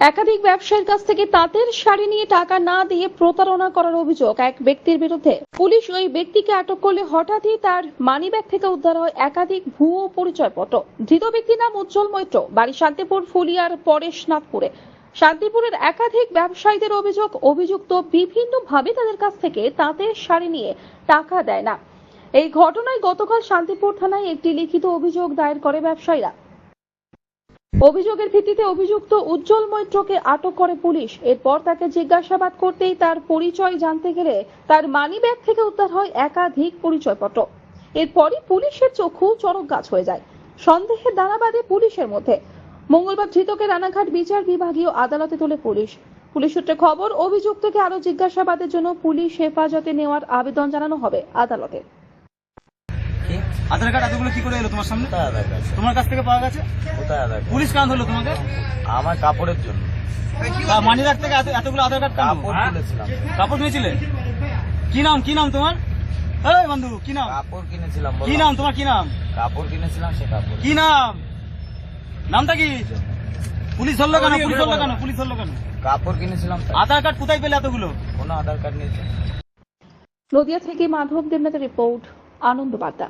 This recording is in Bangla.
একাধিক ব্যবসায়ীর কাছ থেকে তাঁতের শাড়ি নিয়ে টাকা না দিয়ে প্রতারণা করার অভিযোগ এক ব্যক্তির বিরুদ্ধে। পুলিশ ওই ব্যক্তিকে আটক করলে হঠাৎই তার মানিব্যাগ থেকে উদ্ধার হয় একাধিক ভুয়ো পরিচয়পত্র। ধৃত ব্যক্তির নাম উজ্জ্বল মৈত্র, বাড়ি শান্তিপুর, ফুলিয়ার, পরেশনাথপুরে। শান্তিপুরের একাধিক ব্যবসায়ীদের অভিযোগ, অভিযুক্ত বিভিন্নভাবে তাদের কাছ থেকে তাঁতের শাড়ি নিয়ে টাকা দেয় না। এই ঘটনায় গতকাল শান্তিপুর থানায় একটি লিখিত অভিযোগ দায়ের করে ব্যবসায়ীরা। অভিযোগের ভিত্তিতে অভিযুক্ত উজ্জ্বল মৈত্রকে আটক করে পুলিশ। এরপর তাকে জিজ্ঞাসাবাদ করতেই তার পরিচয় জানতে গেলে তার মানিব্যাগ থেকে উদ্ধার হয় একাধিক পরিচয়পত্র। এরপরই পুলিশের চক্ষু চরক গাছ হয়ে যায়। সন্দেহের দানা বাঁধে পুলিশের মধ্যে। মঙ্গলবার ধৃতকে রানাঘাট বিচার বিভাগীয় আদালতে তোলে পুলিশ। পুলিশ সূত্রে খবর, অভিযুক্তকে আরও জিজ্ঞাসাবাদের জন্য পুলিশ হেফাজতে নেওয়ার আবেদন জানানো হবে আদালতে। আধার কার্ড এতগুলো কি করে এলো তোমার সামনে? কোথায় আধার কার্ড? তোমার কাছ থেকে পাওয়া গেছে? কোথায় আধার কার্ড? পুলিশ কান ধরলো তোমাকে? আমার কাপড়ের জন্য। মানি রাখ থেকে এত- এতগুলো আধার কার্ড কেন? কাপড় হ্যাঁ? কিনেছিলাম কাপড় নিয়েছিলে কি নাম কি নাম তোমার? এই বন্ধু কি নাম? কাপড় কিনেছিলাম কি নাম তোমার কি নাম? কাপড় কিনেছিলাম সে কাপড় কি নাম? নামটা কি? পুলিশ ধরলো কেন? পুলিশ ধরলো কেন? পুলিশ ধরলো কেন? কাপড় কিনেছিলাম তাই। আধার কার্ড কোথায় পেলে এতগুলো? কোনো আধার কার্ড নিয়েছে। নদিয়া থেকে মাধব দেবনাথের রিপোর্ট আনন্দ বার্তা